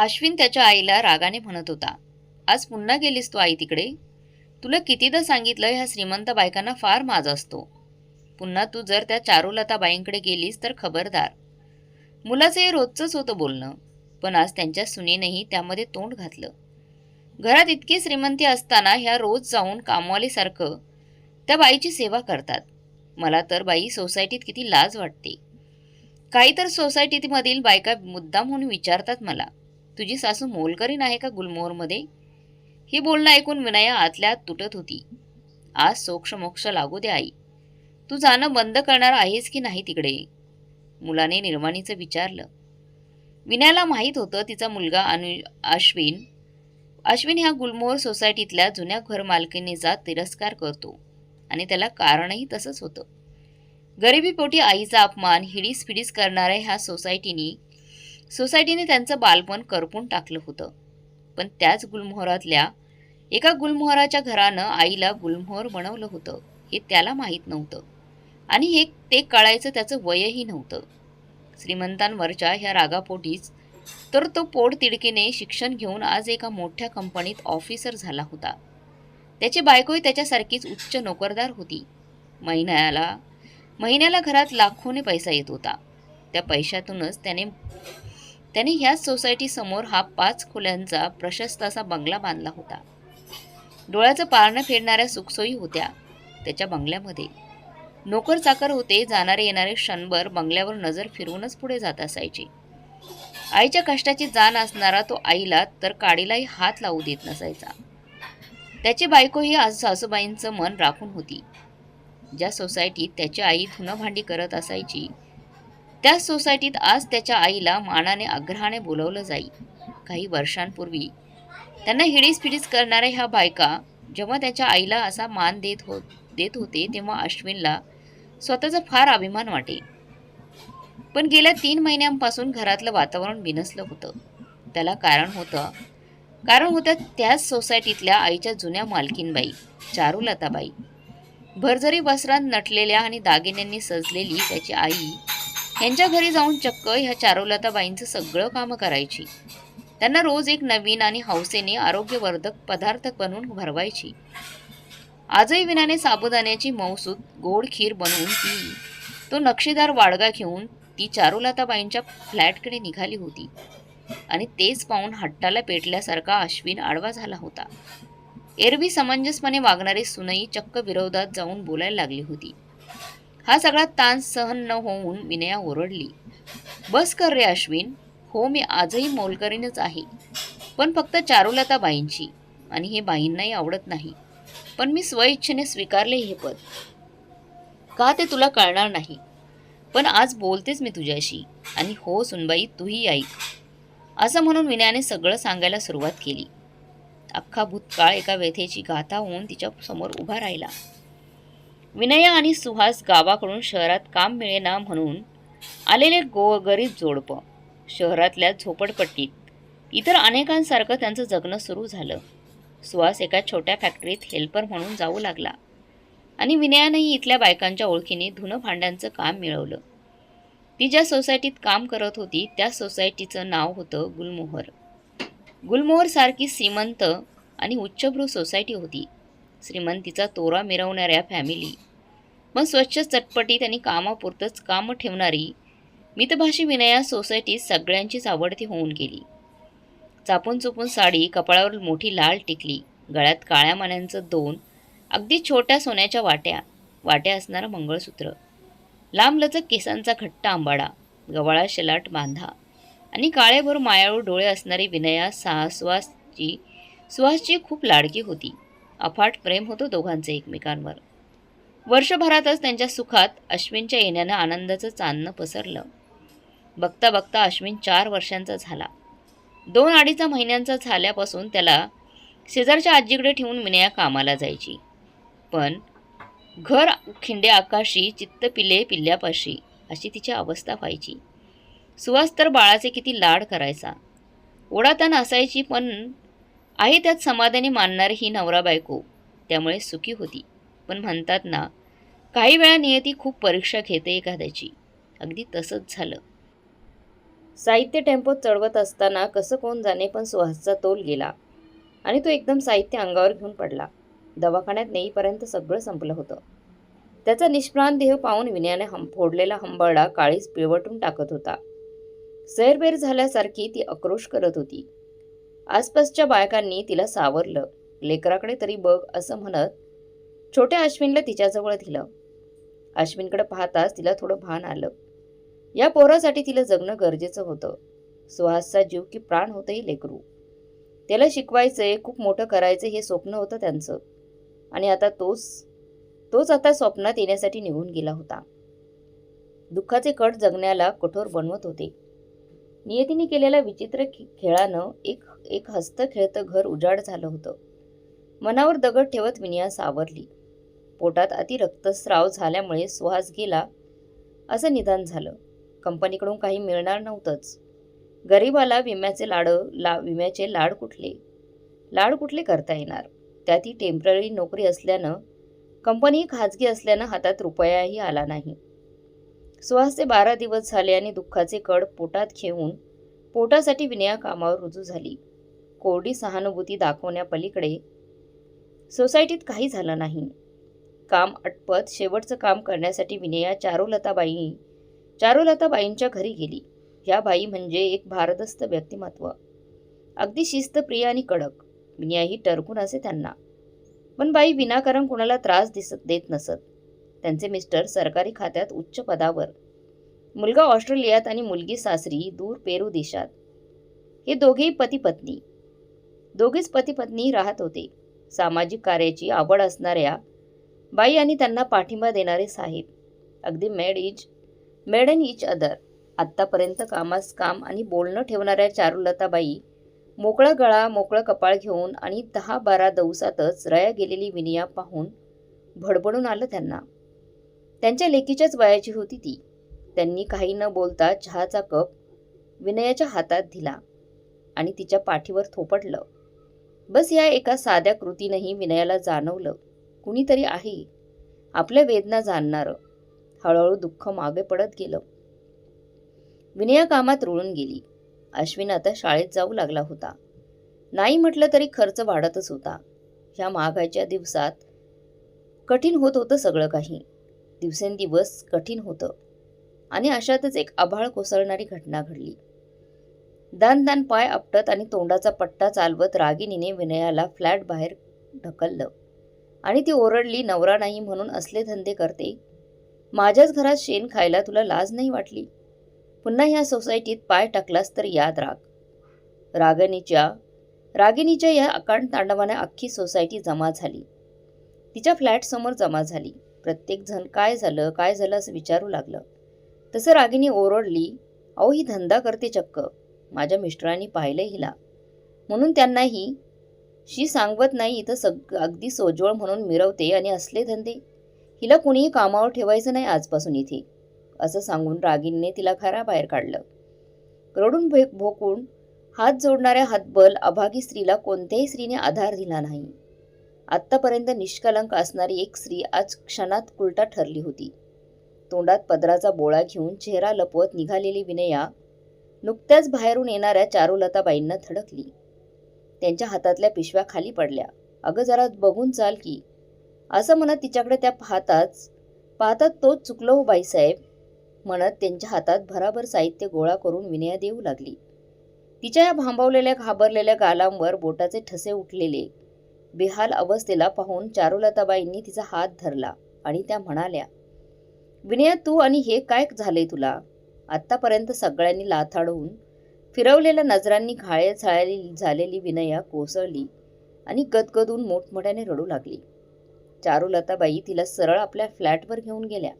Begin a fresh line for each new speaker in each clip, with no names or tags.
अश्विन त्याच्या आईला रागाने म्हणत होता आज पुन्हा गेलीस तू आई तिकडे? तुला कितीदा सांगितलं ह्या श्रीमंत बायकांना फार माज असतो. पुन्हा तू जर त्या चारुलता बाईंकडे गेलीस तर खबरदार. मुलाचं हे रोजचंच होतं बोलणं पण आज त्यांच्या सुनेनेही त्यामध्ये तोंड घातलं. घरात इतकी श्रीमंती असताना ह्या रोज जाऊन कामवालीसारखं त्या बाईची सेवा करतात. मला तर बाई सोसायटीत किती लाज वाटते. काही तर सोसायटीमधील बायका मुद्दाम म्हणून विचारतात मला तुझी सासू मोलकरीन आहे का गुलमोहरमध्ये? हे बोलणं ऐकून विनया आतल्या आत तुटत होती. आज सोक्षमोक्ष लागू दे आई. तू जाणं बंद करणार आहेस की नाही तिकडे? मुलाने निर्वाणीचं विचारलं. विनयाला माहीत होतं तिचा मुलगा अनु अश्विन अश्विन ह्या गुलमोहर सोसायटीतल्या जुन्या घरमालकिनीचा तिरस्कार करतो आणि त्याला कारणही तसंच होतं. गरिबीपोटी आईचा अपमान हिडीस फिडीस करणाऱ्या ह्या सोसायटीनी सोसायटीने त्यांचं बालपण करपून टाकलं होतं. पण त्याच गुलमोहरातल्या एका गुलमोहराच्या घरानं आईला गुलमोहर बनवलं होतं. हे त्याला माहीत नव्हतं. आणि हे ते कळायचं त्याचं वयही नव्हतं. श्रीमंतांवरच्या ह्या रागापोटीच तर तो पोटतिडकीने शिक्षण घेऊन आज एका मोठ्या कंपनीत ऑफिसर झाला होता. त्याची बायकोही त्याच्यासारखीच उच्च नोकरदार होती. महिन्याला महिन्याला घरात लाखोने पैसा येत होता. त्या पैशातूनच त्याने त्याने ह्याच सोसायटीसमोर हा पाच खोल्यांचा प्रशस्त असा बंगला बांधला होता. डोळ्याचं पारणं फेडणाऱ्या सुखसोयी होत्या त्याच्या बंगल्यामध्ये. नोकर चाकर होते जाणारे येणारे क्षणभर बंगल्यावर नजर फिरवूनच पुढे जात असायचे. आईच्या कष्टाची जाण असणारा तो आईला तर काडीलाही हात लावू देत नसायचा. त्याची बायकोही आज सासूबाईंचं मन राखून होती. ज्या सोसायटीत त्याची आई धुणं भांडी करत असायची त्याच सोसायटीत आज त्याच्या आईला मानाने आग्रहाने बोलवलं जाई. काही वर्षांपूर्वी. त्यांना हिडीस फिडीस करणाऱ्या ह्या बायका जेव्हा त्याच्या आईला असा मान देत हो देत होते तेव्हा अश्विनला स्वतःचा फार अभिमान वाटे. पण गेल्या तीन महिन्यांपासून घरातलं वातावरण बिनसलं होतं. त्याला कारण होतं कारण होतं त्याच सोसायटीतल्या आईच्या जुन्या मालकीनबाई चारुलताबाई. भरजरी वस्त्रात नटलेल्या आणि दागिन्यांनी सजलेली त्याची आई यांच्या घरी जाऊन चक्क ह्या चारुलताबाईंचं सगळं कामं करायची. त्यांना रोज एक नवीन आणि हौसेने आरोग्यवर्धक पदार्थ बनवून भरवायची. आजही विनाने साबुदाण्याची मौसूद गोड खीर बनवून ती तो नक्षीदार वाडगा घेऊन ती चारुलताबाईंच्या फ्लॅटकडे निघाली होती. आणि तेच पाहून हट्टाला पेटल्यासारखा अश्विन आडवा झाला होता. एरवी समंजसपणे वागणारी सुनई चक्क विरोधात जाऊन बोलायला लागली होती. हा सगळा ताण सहन न होऊन विनया ओरडली. बस कर रे अश्विन हो मी आजही मोलकरीनच आहे. पण फक्त चारुलता बाईंची आणि हे बाईंनाही आवडत नाही. पण मी स्वइच्छेने स्वीकारले हे पद. का ते तुला कळणार नाही? पण आज बोलतेच मी तुझ्याशी आणि हो सुनबाई तूही ऐक. असं म्हणून विनयाने सगळं सांगायला सुरुवात केली. अख्खा भूतकाळ एका व्यथेची गाथा होऊन तिच्या समोर उभा राहिला. विनया आणि सुहास गावाकडून शहरात काम मिळेना म्हणून आलेले गो गरीब जोडपं. शहरातल्या झोपडपट्टीत. इतर अनेकांसारखं त्यांचं जगणं सुरू झालं. सुहास एका छोट्या फॅक्टरीत हेल्पर म्हणून जाऊ लागला. आणि विनयानंही इथल्या बायकांच्या ओळखीने धुणं भांड्यांचं काम मिळवलं. ती ज्या सोसायटीत काम करत होती त्या सोसायटीचं नाव होतं गुलमोहर. गुलमोहर सारखी श्रीमंत आणि उच्चभ्रू सोसायटी होती. श्रीमंतीचा तोरा मिरवणाऱ्या फॅमिली पण स्वच्छ चटपटीत आणि कामापुरतंच कामं ठेवणारी मितभाषी विनया सोसायटीत सगळ्यांचीच आवडती होऊन गेली. चापून चुपून साडी कपाळावर मोठी लाल टिकली गळ्यात काळ्या मान्यांचं दोन अगदी छोट्या सोन्याच्या वाट्या वाट्या असणारं मंगळसूत्र लांबलचक केसांचा घट्ट आंबाडा गवाळा शेलाट बांधा आणि काळेभर मायाळू डोळे असणारी विनया सा सुहासची खूप लाडकी होती. अफाट प्रेम होतं दोघांचं एकमेकांवर. वर्षभरातच त्यांच्या सुखात अश्विनच्या येण्यानं आनंदाचं चांदणं पसरलं. बघता बघता अश्विन चार वर्षांचा झाला. दोन अडीच महिन्यांचा झाल्यापासून त्याला शेजारच्या आजीकडे ठेवून विनया कामाला जायची. पण घर खिंडे आकाशी चित्त पिले पिल्ल्यापाशी अशी तिची अवस्था व्हायची. सुहास तर बाळाचे किती लाड करायचा. ओढाताण असायची पण आहे त्यात समाधानी मानणारी ही नवरा बायको. त्यामुळे सुखी होती. पण म्हणतात ना काही वेळा नियती खूप परीक्षा घेते एखाद्याची. अगदी तसंच झालं. साहित्य टेम्पोत चढवत असताना कसं कोण जाणे पण सुहासचा तोल गेला. आणि तो एकदम साहित्य अंगावर घेऊन पडला. दवाखान्यात नेईपर्यंत सगळं संपलं होतं. त्याचा निष्प्राण देह पाहून विनयाने हम फोडलेला हंबरडा काळीच पिळवटून टाकत होता. सैरबैर झाल्यासारखी ती आक्रोश करत होती. आसपासच्या बायकांनी तिला सावरलं. लेकराकडे तरी बघ असं म्हणत छोट्या अश्विनला तिच्याजवळ दिलं. अश्विनकडे पाहताच तिला थोडं भान आलं. या पोरासाठी तिला जगणं गरजेचं होतं. सुहासचा जीव की प्राण होतंही लेकरू. त्याला शिकवायचंय खूप मोठं करायचं हे स्वप्न होतं त्यांचं. आणि आता तोच तोच आता स्वप्नात येण्यासाठी निघून गेला होता. दुःखाचे कट जगण्याला कठोर बनवत होते. नियतीने केलेल्या विचित्र खे- खेळानं एक एक हस्त खेळतं घर उजाड झालं होतं. मनावर दगड ठेवत विनिया सावरली. पोटात अति रक्तस्राव झाल्यामुळे सुहास गेला. असं निदान झालं. कंपनीकडून काही मिळणार नव्हतंच. गरीबाला विम्याचे लाड ला विम्याचे लाड कुठले? लाड कुठले करता येणार? त्यात ही टेंपररी नोकरी असल्यानं कंपनी खाजगी असल्यानं हातात रुपयाही आला नाही. सुहासचे बारा दिवस झाले आणि दुःखाचे कड पोटात घेऊन पोटासाठी विनया कामावर रुजू झाली. कोरडी सहानुभूती दाखवण्यापलीकडे सोसायटीत काही झालं नाही. काम अटपत शेवटचं काम करण्यासाठी विनया चारुलताबाई चारुलताबाईंच्या घरी गेली. ह्या बाई म्हणजे एक भारदस्त व्यक्तिमत्व. अगदी शिस्तप्रिय आणि कडक. विनयाही टरकून असे त्यांना. पण बाई विनाकारण कुणाला त्रास दिसत देत नसत. त्यांचे मिस्टर सरकारी खात्यात उच्च पदावर. मुलगा ऑस्ट्रेलियात आणि मुलगी सासरी दूर पेरू देशात. हे दोघेही पती पत्नी दोघेच पती पत्नी राहत होते. सामाजिक कार्याची आवड असणाऱ्या बाई आणि त्यांना पाठिंबा देणारे साहेब. अगदी made each made in each other आत्तापर्यंत कामास काम आणि बोलणं ठेवणाऱ्या चारुलताबाई मोकळा गळा मोकळं कपाळ घेऊन आणि दहा बारा दिवसातच रया गेलेली विनिया पाहून भडबडून आलं त्यांना. त्यांच्या लेकीच्याच वयाची होती ती. त्यांनी काही न बोलता चहाचा कप विनयाच्या हातात दिला आणि तिच्या पाठीवर थोपटलं. बस या एका साध्या कृतीनंही विनयाला जाणवलं. कुणीतरी आहे. आपल्या वेदना जाणणारं. हळूहळू दुःख मागे पडत गेलं. विनया कामात रुळून गेली. अश्विन आता शाळेत जाऊ लागला होता. नाही म्हटलं तरी खर्च वाढतच होता. ह्या महागाईच्या दिवसात कठीण होत होतं सगळं काही. दिवसेंदिवस कठीण होतं आणि अशातच एक आभाळ कोसळणारी घटना घडली. दान दान पाय आपटत आणि तोंडाचा पट्टा चालवत रागिनीने विनयाला फ्लॅट बाहेर ढकललं आणि ती ओरडली नवरा नाही म्हणून असले धंदे करते. माझ्याच घरात शेण खायला तुला लाज नाही वाटली? पुन्हा ह्या सोसायटीत पाय टाकलास तर याद राग. रागणीच्या रागिणीच्या या अकांड तांडवाने अख्खी सोसायटी जमा झाली. तिच्या फ्लॅटसमोर जमा झाली. प्रत्येकजण काय झालं काय झालं असं विचारू लागलं. तसं रागिनी ओरडली अहो ही धंदा करते चक्क. माझ्या मिस्टरांनी पाहिलं हिला. म्हणून त्यांनाही शी सांगवत नाही इथं सग अगदी सोजवळ म्हणून मिरवते आणि असले धंदे. हिला कुणीही कामावर ठेवायचं नाही आजपासून इथे. असं सांगून रागिनीने तिला घराबाहेर काढलं. रडून भे भोकून हात जोडणाऱ्या हातबल अभागी स्त्रीला कोणत्याही स्त्रीने आधार दिला नाही. आत्तापर्यंत निष्कलंक असणारी एक स्त्री आज क्षणात उलटा ठरली होती. तोंडात पदराचा बोळा घेऊन चेहरा लपवत निघालेली विनया नुकत्याच बाहेरून येणाऱ्या चारुलताबाईंना धडकली. त्यांच्या हातातल्या पिशव्या खाली पडल्या. अगं जरा बघून चाल की. असं म्हणत तिच्याकडे त्या पाहताच पाहतात तोच चुकलो हो बाईसाहेब म्हणत त्यांच्या हातात भराभर साहित्य गोळा करून विनया देऊ लागली. तिच्या या भांबवलेल्या घाबरलेल्या गालांवर बोटाचे ठसे उठलेले. बेहाल अवस्थेला पाहून चारुलताबाईंनी तिचा हात धरला आणि त्या म्हणाल्या विनया तू आणि हे काय झाले तुला? आत्तापर्यंत सगळ्यांनी लाथाडून फिरवलेल्या नजरांनी घाळे झालेली झालेली विनया कोसळली आणि गदगदून मोठमोठ्याने रडू लागली. चारुलताबाई तिला सरळ आपल्या फ्लॅटवर घेऊन गेल्या.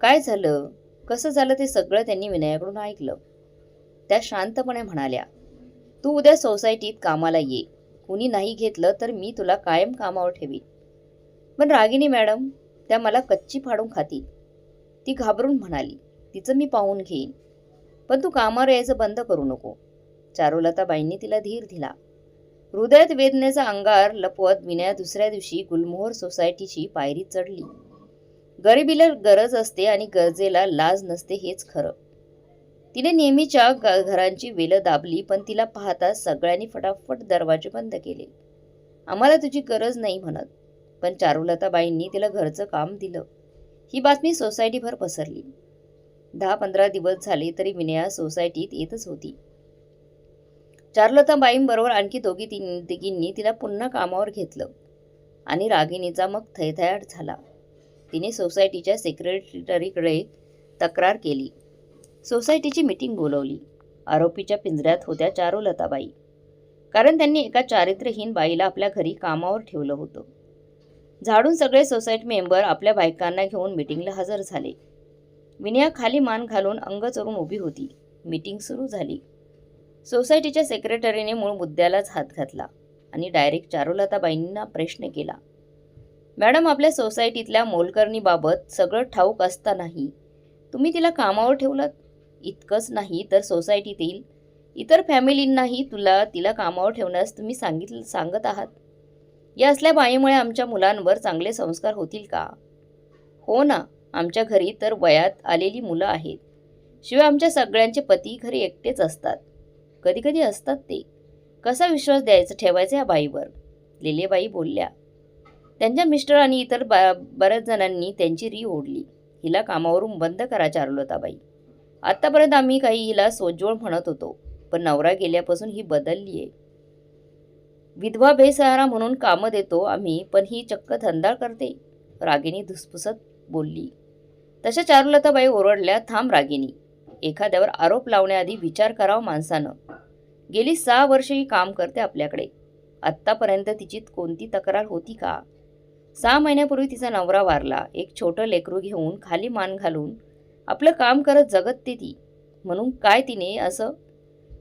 काय झालं? कसं झालं ते सगळं त्यांनी विनयाकडून ऐकलं. त्या शांतपणे म्हणाल्या तू उद्या सोसायटीत कामाला ये. कुणी नाही घेतलं तर मी तुला कायम कामावर ठेवीन. पण रागिनी मॅडम त्या मला कच्ची फाडून खातील. ती घाबरून म्हणाली तिचं मी पाहून घेईन. पण तू कामावर यायचं बंद करू नको. चारुलताबाईंनी तिला धीर दिला. हृदयात वेदनेचा अंगार लपवत विनया दुसऱ्या दिवशी गुलमोहर सोसायटीची पायरी चढली. गरिबीला गरज असते आणि गरजेला लाज नसते हेच खरं. तिने नेहमीच्या घरांची वेलं दाबली पण तिला पाहता सगळ्यांनी फटाफट दरवाजे बंद केले. आम्हाला तुझी गरज नाही म्हणत. पण चारुलताबाईंनी तिला घरचं काम दिलं. ही बातमी सोसायटीभर पसरली. दहा पंधरा दिवस झाले तरी विनया सोसायटीत येतच होती. चारुलताबाईंबरोबर आणखी दोघी तीन तिघींनी तिला पुन्हा कामावर घेतलं आणि रागिणीचा मग थैथयाट झाला. तिने सोसायटीच्या सेक्रेटरीकडे तक्रार केली. सोसायटीची मीटिंग बोलवली. आरोपीच्या पिंजऱ्यात होत्या चारुलताबाई कारण त्यांनी एका चारित्र्यहीन बाईला आपल्या घरी कामावर ठेवलं होतं. झाडून सगळे सोसायटी मेंबर आपल्या बायकांना घेऊन मीटिंगला हजर झाले. विनया खाली मान घालून अंग चरून उभी होती. मीटिंग सुरू झाली. सोसायटीच्या सेक्रेटरीने मूळ मुद्द्यालाच हात घातला आणि डायरेक्ट चारुलताबाईंना प्रश्न केला. मॅडम आपल्या सोसायटीतल्या मोलकरणीबाबत सगळं ठाऊक असतानाही तुम्ही तिला कामावर ठेवलात? इतकंच नाही तर सोसायटीतील इतर फॅमिलींनाही तुला तिला कामावर ठेवण्यास तुम्ही सांगितलं सांगत आहात. या असल्या बाईमुळे आमच्या मुलांवर चांगले संस्कार होतील का? हो ना आमच्या घरी तर वयात आलेली मुलं आहेत. शिवाय आमच्या सगळ्यांचे पती घरी एकटेच असतात. कधी कधी असतात ते. कसा विश्वास द्यायचा ठेवायचा या बाईवर? लेलेबाई बोलल्या. त्यांच्या मिस्टर आणि इतर बा बऱ्याच जणांनी त्यांची री ओढली. हिला कामावरून बंद करा चारुलताबाई. आत्तापर्यंत आम्ही काही हिला सोज्वळ म्हणत होतो पण नवरा गेल्यापासून ही बदलली आहे विधवा बेसहारा म्हणून कामं देतो आम्ही पण ही चक्क धंदा करते रागिनी धुसफुसत बोलली. तशा चारुलताबाई ओरडल्या थांब रागिनी एखाद्यावर आरोप लावण्याआधी विचार करावा माणसानं. गेली सहा वर्ष ही काम करते आपल्याकडे. आत्तापर्यंत तिची कोणती तक्रार होती का? सहा महिन्यापूर्वी तिचा नवरा वारला एक छोटं लेकरू घेऊन खाली मान घालून आपलं काम करत जगत ते ती. म्हणून काय तिने असं?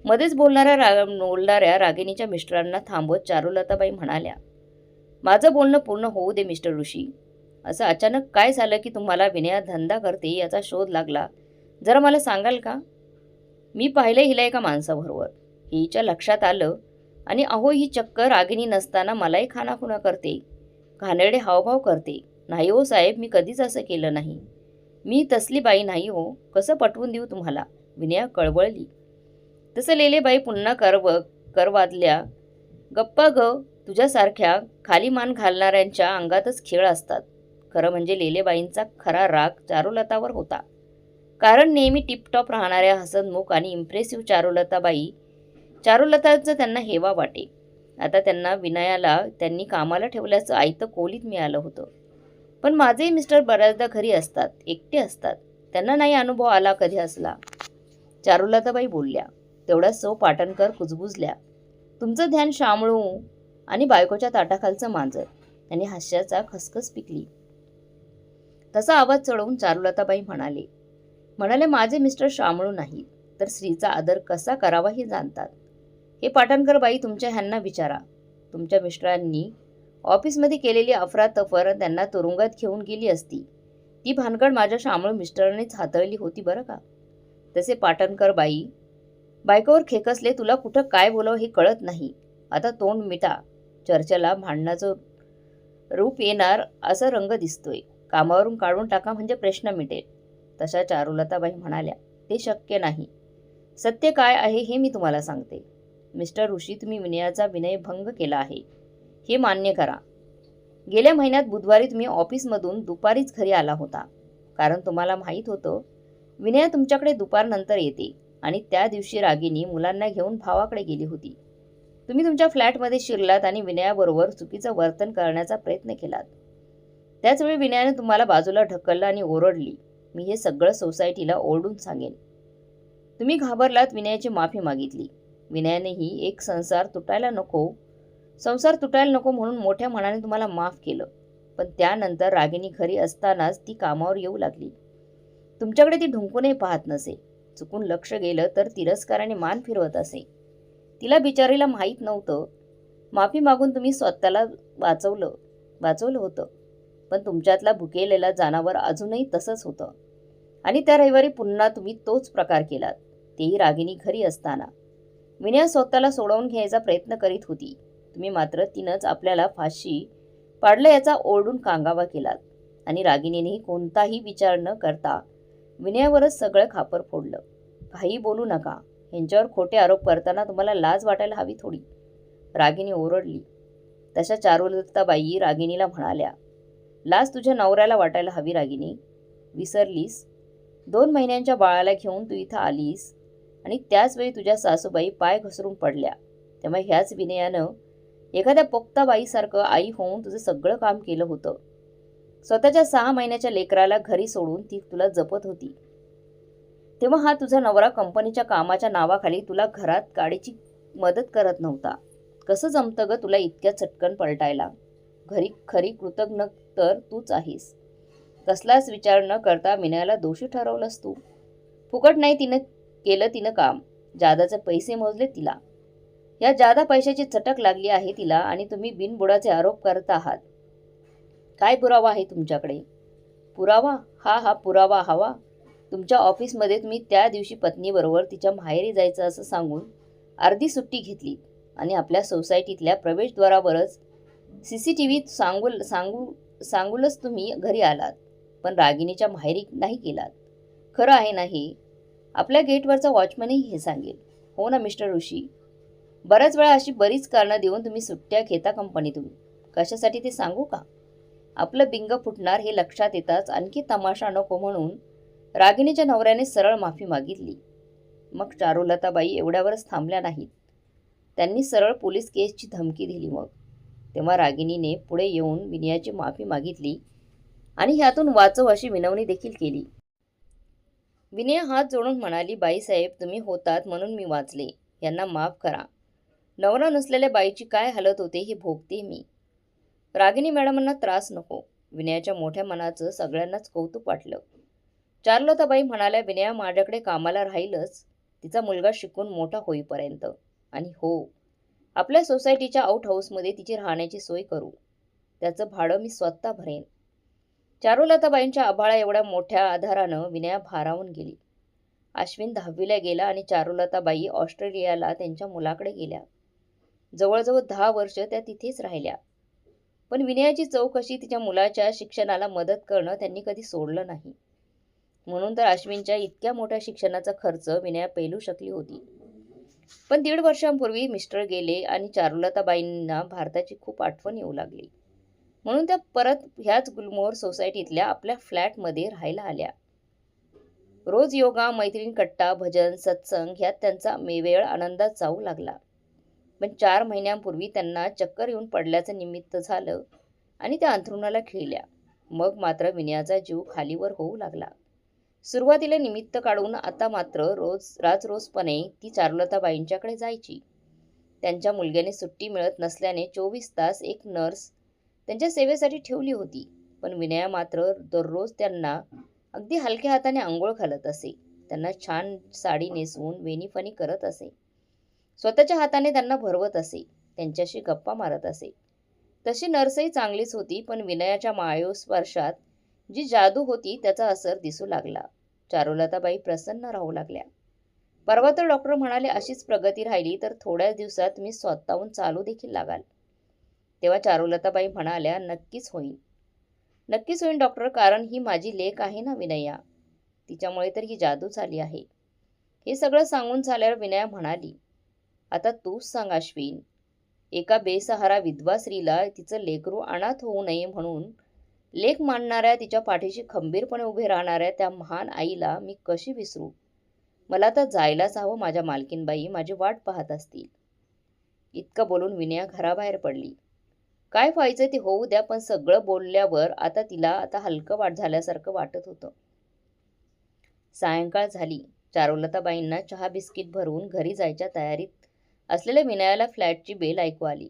मध्येच बोलणाऱ्या रा बोलणाऱ्या रागिणीच्या मिस्टरांना थांबवत चारुलताबाई म्हणाल्या माझं बोलणं पूर्ण होऊ दे मिस्टर ऋषी. असं अचानक काय झालं की तुम्हाला विनया धंदा करते याचा शोध लागला? जरा मला सांगाल का? मी पाहिलं हिला एका माणसाबरोबर. हिच्या लक्षात आलं आणि अहो ही चक्क रागिणी नसताना मलाही खानाखुना करते. घाणेरडे हावभाव करते. नाही हो साहेब मी कधीच असं केलं नाही. मी तसली बाई नाही हो. कसं पटवून देऊ तुम्हाला? विनया कळवळली. तसं लेलेबाई पुन्हा करव करवादल्या गप्पा ग तुझ्यासारख्या खाली मान घालणाऱ्यांच्या अंगातच खेळ असतात. खरं म्हणजे लेलेबाईंचा खरा राग चारुलतावर होता. कारण नेहमी टिपटॉप राहणाऱ्या हसनमुख आणि इम्प्रेसिव्ह चारुलताबाई चारुलताचं त्यांना हेवा वाटे. आता त्यांना विनयाला त्यांनी कामाला ठेवल्याचं आयतं कोलीत मिळालं होतं. पण माझेही मिस्टर बऱ्याचदा घरी असतात एकटे असतात. त्यांना नाही अनुभव आला कधी असला. चारुलताबाई बोलल्या तेवढ्याच सौ पाटणकर कुजबुजल्या. तुमचं ध्यान शामळू आणि बायकोच्या ताटाखालचं मांजर. त्यांनी हास्याचा खसखस पिकली. तसा आवाज चढवून चारुलताबाई म्हणाले म्हणाले माझे मिस्टर शामळू नाही तर स्त्रीचा आदर कसा करावा हे जाणतात. हे पाटणकर बाई तुमच्या ह्यांना विचारा. तुमच्या मिस्टरांनी ऑफिसमध्ये केलेली अफरातफर त्यांना तुरुंगात घेऊन गेली असती. ती भानगड माझ्या शामळ मिस्टरांनीच हाताळली होती बरं का? तसे पाटणकर बाई बायकोवर खेकसले तुला कुठं काय बोलावं हे कळत नाही. आता तोंड मिटा. चर्चेला भांडणाचं रूप येणार असा रंग दिसतोय. कामावरून काढून टाका म्हणजे प्रश्न मिटेल. तशा चारुलताबाई म्हणाल्या ते शक्य नाही. सत्य काय आहे हे मी तुम्हाला सांगते. मिस्टर ऋषी तुम्ही विनयाचा विनयभंग केला आहे. हे मान्य करा. गेल्या महिन्यात बुधवारी तुम्ही ऑफिसमधून दुपारीच घरी आला होता. कारण तुम्हाला माहीत होतं विनया तुमच्याकडे दुपारनंतर येते आणि त्या दिवशी रागिनी मुलांना घेऊन भावाकडे गेली होती. तुम्ही तुमच्या फ्लॅटमध्ये शिरलात आणि विनयाबरोबर चुकीचं वर्तन करण्याचा प्रयत्न केलात. त्याचवेळी विनयाने तुम्हाला बाजूला ढकललं आणि ओरडली मी हे सगळं सोसायटीला ओरडून सांगेन. तुम्ही घाबरलात विनयाची माफी मागितली. विनयानेही एक संसार तुटायला नको संसार तुटायला नको म्हणून मोठ्या मनाने तुम्हाला माफ केलं. पण त्यानंतर रागिनी घरी असतानाच ती कामावर येऊ लागली. तुमच्याकडे ती ढुंकूनही पाहत नसे. चुकून लक्ष गेलं तर तिरस्काराने मान फिरवत असे. तिला बिचारीला माहीत नव्हतं. माफी मागून तुम्ही स्वतःला वाचवलं वाचवलं होतं. पण तुमच्यातला भुकेलेला जनावर अजूनही तसंच होतं. आणि त्या रविवारी पुन्हा तुम्ही तोच प्रकार केलात. तेही रागिनी घरी असताना. विनया स्वतःला सोडवून घ्यायचा प्रयत्न करीत होती. तुम्ही मात्र तिनंच आपल्याला फाशी पाडलं याचा ओरडून कांगावा केलात आणि रागिनीनेही कोणताही विचार न करता विनयावरच सगळं खापर फोडलं. काही बोलू नका. ह्यांच्यावर खोटे आरोप करताना तुम्हाला लाज वाटायला हवी थोडी. रागिनी ओरडली. तशा चारुलताबाई रागिणीला म्हणाल्या लाज तुझ्या नवऱ्याला वाटायला हवी रागिनी विसरलीस. दोन महिन्यांच्या बाळाला घेऊन तू इथं आलीस आणि त्याचवेळी तुझ्या सासूबाई पाय घसरून पडल्या. त्यामुळे ह्याच विनयानं एखाद्या पोक्ता बाईसारखं आई होऊन तुझं सगळं काम केलं होतं. स्वतःच्या सहा महिन्याच्या लेकराला घरी सोडून ती तुला जपत होती. तेव्हा हा तुझा नवरा कंपनीच्या कामाच्या नावाखाली तुला घरात गाडीची मदत करत नव्हता. कसं जमतं ग तुला इतक्या चटकन पलटायला? घरी खरी कृतज्ञ तर तूच आहेस. कसलाच विचार न करता विनयाला दोषी ठरवलंस तू. फुकट नाही तिनं केलं तिनं काम. जादाचे पैसे मोजले तिला. या जादा पैशाची चटक लागली आहे तिला आणि तुम्ही बिनबुडाचे आरोप करत आहात. काय पुरावा आहे तुमच्याकडे? पुरावा? हा हा पुरावा हवा. तुमच्या ऑफिसमध्ये तुम्ही त्या दिवशी पत्नीबरोबर तिच्या माहेरी जायचं असं सांगून अर्धी सुट्टी घेतली आणि आपल्या सोसायटीतल्या प्रवेशद्वारावरच सी सी टी व्हीत सांगू सांगू सांगूलच तुम्ही घरी आलात पण रागिणीच्या माहेरी नाही केलात खरं आहे नाही आपल्या गेटवरचा वॉचमनही हे सांगेल. हो ना मिस्टर ऋषी? बऱ्याच वेळा अशी बरीच कारणं देऊन तुम्ही सुट्ट्या घेता कंपनीतून कशासाठी ते सांगू का? आपलं बिंग फुटणार हे लक्षात येताच आणखी तमाशा नको म्हणून रागिणीच्या नवऱ्याने सरळ माफी मागितली. मग चारुलताबाई एवढ्यावरच थांबल्या नाहीत. त्यांनी सरळ पोलीस केसची धमकी दिली मग. तेव्हा रागिणीने पुढे येऊन विनयाची माफी मागितली आणि ह्यातून वाचव अशी विनवणी देखील केली. विनय हात जोडून म्हणाली बाईसाहेब तुम्ही होतात म्हणून मी वाचले. यांना माफ करा. नवरा नसलेल्या बाईची काय हालत होते हे भोगते मी. रागिनी मॅडमांना त्रास नको. विनयाच्या मोठ्या मनाचं सगळ्यांनाच कौतुक वाटलं. चारुलताबाई म्हणाल्या विनया माझ्याकडे कामाला राहीलच. तिचा मुलगा शिकून मोठा होईपर्यंत. आणि हो आपल्या सोसायटीच्या आउट हाऊसमध्ये तिची राहण्याची सोय करू. त्याचं भाडं मी स्वतः भरेन. चारुलताबाईंच्या आभाळा एवढ्या मोठ्या आधारानं विनया भारावून गेली. अश्विन दहावीला गेला आणि चारुलताबाई ऑस्ट्रेलियाला त्यांच्या मुलाकडे गेल्या. जवळजवळ दहा वर्ष त्या तिथेच राहिल्या. पण विनयाची चौकशी तिच्या मुलाच्या शिक्षणाला मदत करणं त्यांनी कधी सोडलं नाही. म्हणून तर अश्विनच्या इतक्या मोठ्या शिक्षणाचा खर्च विनया पेलू शकली होती. पण दीड वर्षांपूर्वी मिस्टर गेले आणि चारुलताबाईंना भारताची खूप आठवण येऊ लागली. म्हणून त्या परत ह्याच गुलमोहर सोसायटीतल्या आपल्या फ्लॅटमध्ये राहायला आल्या. रोज योगा मैत्रीण कट्टा भजन सत्संग ह्यात त्यांचा मेवेळ आनंदात जाऊ लागला. पण चार महिन्यांपूर्वी त्यांना चक्कर येऊन पडल्याचं निमित्त झालं आणि त्या अंथरुणाला खिळल्या. मग मात्र विनयाचा जीव खालीवर होऊ लागला. सुरुवातीला निमित्त काढून आता मात्र रोज राजरोजपणे ती चारुलताबाईंच्याकडे जायची. त्यांच्या मुलग्याने सुट्टी मिळत नसल्याने चोवीस तास एक नर्स त्यांच्या सेवेसाठी ठेवली होती. पण विनया मात्र दररोज त्यांना अगदी हलक्या हाताने आंघोळ घालत असे. त्यांना छान साडी नेसवून वेणीफणी करत असे. स्वतःच्या हाताने त्यांना भरवत असे त्यांच्याशी गप्पा मारत असे. तशी नर्सही चांगलीच होती पण विनयाच्या मायो स्पर्शात जी जादू होती त्याचा असर दिसू लागला. चारुलताबाई प्रसन्न राहू लागल्या. परवा तर डॉक्टर म्हणाले अशीच प्रगती राहिली तर थोड्याच दिवसात मी स्वतःहून चालू देखील लागाल. तेव्हा चारुलताबाई म्हणाल्या नक्कीच होईन. नक्कीच होईन डॉक्टर कारण ही माझी लेख आहे ना विनया? तिच्यामुळे तर ही जादू झाली आहे. हे सगळं सांगून झाल्यावर विनया म्हणाली आता तूच सांग अश्विन. एका बेसहारा विधवा स्त्रीला तिचं लेकरू अनाथ होऊ नये म्हणून लेख मांडणाऱ्या तिच्या पाठीशी खंबीरपणे उभे राहणाऱ्या त्या महान आईला मी कशी विसरू? मला तर जायलाच हवं माझ्या मालकीनबाई माझी वाट पाहत असतील. इतकं बोलून विनया घराबाहेर पडली. काय व्हायचं ते होऊ द्या पण सगळं बोलल्यावर आता तिला आता हलकं वाट झाल्यासारखं वाटत होतं. सायंकाळ झाली. चारुलताबाईंना चहा बिस्किट भरून घरी जायच्या तयारीत असलेल्या विनयाला फ्लॅटची बेल ऐकू आली.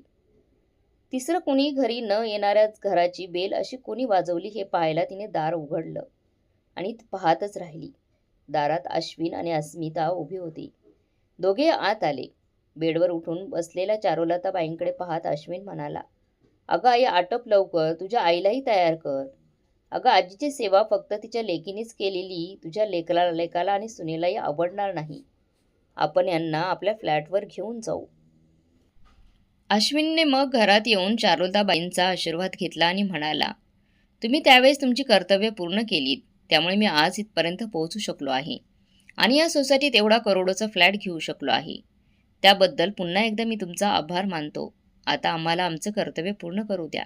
तिसरं कुणी घरी न येणाऱ्या घराची बेल अशी कोणी वाजवली हे पाहायला तिने दार उघडलं आणि पाहतच राहिली. दारात अश्विन आणि अस्मिता उभी होती. दोघे आत आले. बेडवर उठून बसलेल्या चारुलताबाईंकडे पाहत अश्विन म्हणाला अगं आई आटप लवकर. तुझ्या आईलाही तयार कर. अगं आजीची सेवा फक्त तिच्या लेकीनेच केलेली. तुझ्या लेकला लेकाला आणि सुनेलाही आवडणार नाही. आपण यांना आपल्या फ्लॅटवर घेऊन जाऊ. अश्विनने मग घरात येऊन चारुलताबाईंचा आशीर्वाद घेतला आणि म्हणाला तुम्ही त्यावेळेस तुमची कर्तव्य पूर्ण केलीत त्यामुळे मी आज इथपर्यंत पोहोचू शकलो आहे आणि या सोसायटीत एवढा करोडोचा फ्लॅट घेऊ शकलो आहे. त्याबद्दल पुन्हा एकदा मी तुमचा आभार मानतो. आता आम्हाला आमचं कर्तव्य पूर्ण करू द्या.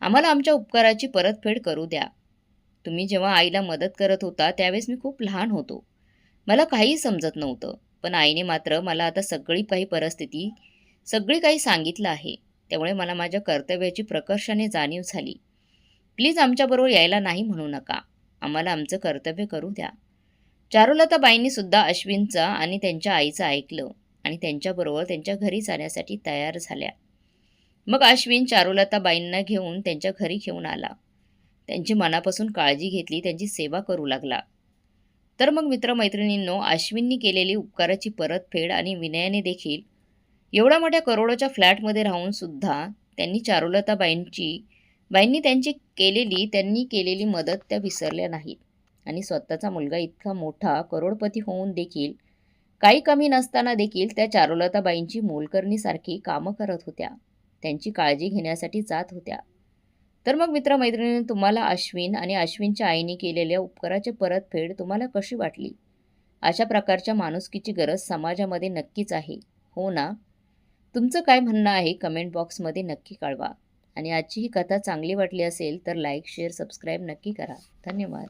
आम्हाला आमच्या उपकाराची परतफेड करू द्या. तुम्ही जेव्हा आईला मदत करत होता त्यावेळेस मी खूप लहान होतो. मला काहीही समजत नव्हतं. पण आईने मात्र मला आता सगळी काही परिस्थिती सगळी काही सांगितलं आहे. त्यामुळे मला माझ्या कर्तव्याची प्रकर्षाने जाणीव झाली. प्लीज आमच्याबरोबर यायला नाही म्हणू नका. आम्हाला आमचं कर्तव्य करू द्या. चारुलताबाईंनी सुद्धा अश्विनचा आणि त्यांच्या आईचं ऐकलं आणि त्यांच्याबरोबर त्यांच्या घरी जाण्यासाठी तयार झाल्या. मग अश्विन चारुलताबाईंना घेऊन त्यांच्या घरी घेऊन आला. त्यांची मनापासून काळजी घेतली त्यांची सेवा करू लागला. तर मग मित्रमैत्रिणींनो अश्विननी केलेली उपकाराची परतफेड आणि विनयाने देखील एवढ्या मोठ्या करोडोच्या फ्लॅटमध्ये राहून सुद्धा त्यांनी चारुलताबाईंची बाईंनी त्यांची केलेली त्यांनी केलेली मदत त्या विसरल्या नाहीत. आणि स्वतःचा मुलगा इतका मोठा करोडपती होऊन देखील काही कमी नसताना देखील त्या चारुलताबाईंची मोलकरणीसारखी कामं करत होत्या. त्यांची काळजी घेण्यासाठी जात होत्या. तर मग मित्रमैत्रिणींनी तुम्हाला अश्विन आणि अश्विनच्या आईने केलेल्या उपकाराची परतफेड तुम्हाला कशी वाटली? अशा प्रकारच्या माणुसकीची गरज समाजामध्ये नक्कीच आहे. हो ना? तुमचं काय म्हणणं आहे कमेंट बॉक्समध्ये नक्की कळवा. आणि आजची ही कथा चांगली वाटली असेल तर लाईक शेअर सबस्क्राईब नक्की करा. धन्यवाद.